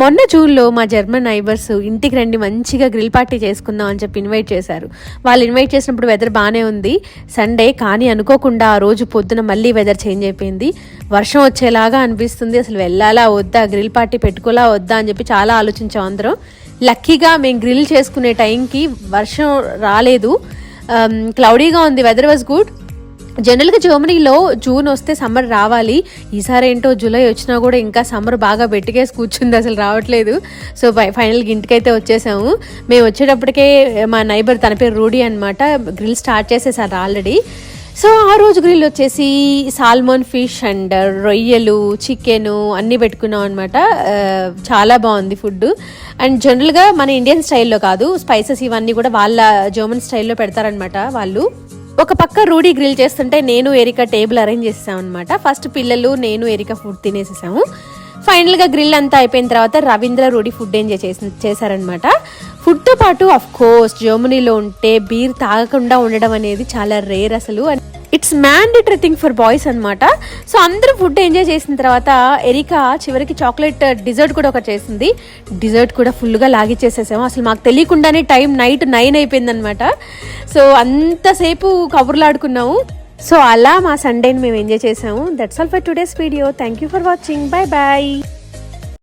మొన్న జూన్లో మా జర్మన్ నైబర్స్ ఇంటికి రండి మంచిగా గ్రిల్ పార్టీ చేసుకుందాం అని చెప్పి ఇన్వైట్ చేశారు. వాళ్ళు ఇన్వైట్ చేసినప్పుడు వెదర్ బాగానే ఉంది. సండే కానీ అనుకోకుండా ఆ రోజు పొద్దున మళ్ళీ వెదర్ చేంజ్ అయిపోయింది. వర్షం వచ్చేలాగా అనిపిస్తుంది. అసలు వెళ్ళాలా వద్దా గ్రిల్ పార్టీ పెట్టుకోలా వద్దా అని చెప్పి చాలా ఆలోచించాం అందరం. లక్కీగా మేము గ్రిల్ చేసుకునే టైంకి వర్షం రాలేదు. Um, క్లౌడీగా ఉంది వెదర్ వాజ్ గుడ్ జనరల్గా జర్మనీలో జూన్ వస్తే సమ్మర్ రావాలి. ఈసారి ఏంటో జూలై వచ్చినా కూడా ఇంకా సమ్మర్ బాగా పెట్టికేసి కూర్చుంది అసలు రావట్లేదు. సో ఫైనల్గా ఇంటికైతే వచ్చేసాము. మేము వచ్చేటప్పటికే మా నైబర్ తన పేరు రూడీ అనమాట గ్రిల్ స్టార్ట్ చేసేసారు ఆల్రెడీ. సో ఆ రోజు గ్రిల్ వచ్చేసి సాల్మోన్ ఫిష్ అండ్ రొయ్యలు చికెన్ అన్నీ పెట్టుకున్నాం అనమాట చాలా బాగుంది ఫుడ్ అండ్ జనరల్గా మన ఇండియన్ స్టైల్లో కాదు స్పైసెస్ ఇవన్నీ కూడా వాళ్ళ జర్మన్ స్టైల్లో పెడతారనమాట వాళ్ళు. ఒక పక్క రూడీ గ్రిల్ చేస్తుంటే నేను ఎరిక టేబుల్ అరేంజ్ చేసాం అనమాట ఫస్ట్ పిల్లలు నేను ఎరిక ఫుడ్ తినేసేసాము. ఫైనల్గా గ్రిల్ అంతా అయిపోయిన తర్వాత రవీంద్ర రూడీ ఫుడ్ ఎంజాయ్ చేసి చేశారనమాట ఫుడ్తో పాటు అఫ్ కోర్స్ జర్మనీలో ఉంటే బీర్ తాగకుండా ఉండడం అనేది చాలా రేర్ అసలు. It's mandatory thing for boys అనమాట సో అందరూ ఫుడ్ ఎంజాయ్ చేసిన తర్వాత ఎరికా చివరికి చాక్లెట్ డిజర్ట్ uh, కూడా ఒకటి చేసింది. డిజర్ట్ కూడా ఫుల్గా లాగిచ్చేసేసాము. అసలు మాకు తెలియకుండానే టైం నైట్ నైన్ అయిపోయిందనమాట సో అంతసేపు కబుర్లాడుకున్నాము. సో అలా మా సండేని మేము ఎంజాయ్ చేసాము. That's all for today's video thank you for watching bye bye